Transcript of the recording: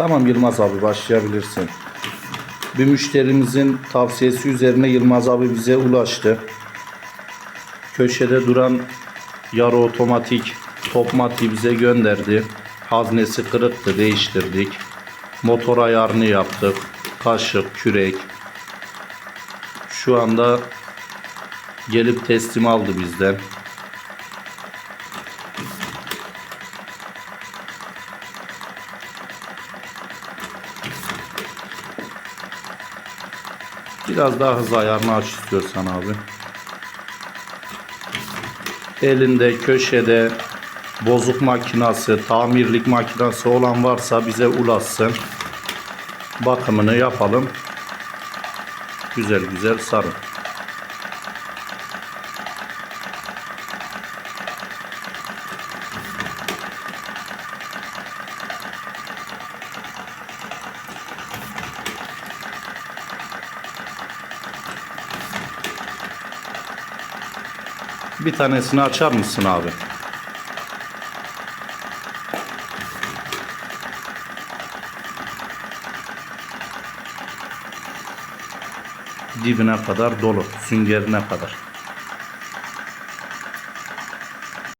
Tamam Yılmaz abi başlayabilirsin. Bir müşterimizin tavsiyesi üzerine Yılmaz abi bize ulaştı. Köşede duran yarı otomatik top bize gönderdi. Haznesi kırıktı değiştirdik. Motor ayarını yaptık. Kaşık, kürek. Şu anda gelip teslim aldı bizden. Biraz daha hız ayarını aç istiyorsan abi. Elinde köşede bozuk makinası, tamirlik makinası olan varsa bize ulaşsın. Bakımını yapalım. Güzel güzel sarın. Bir tanesini açar mısın abi? Dibine kadar dolu, süngerine kadar.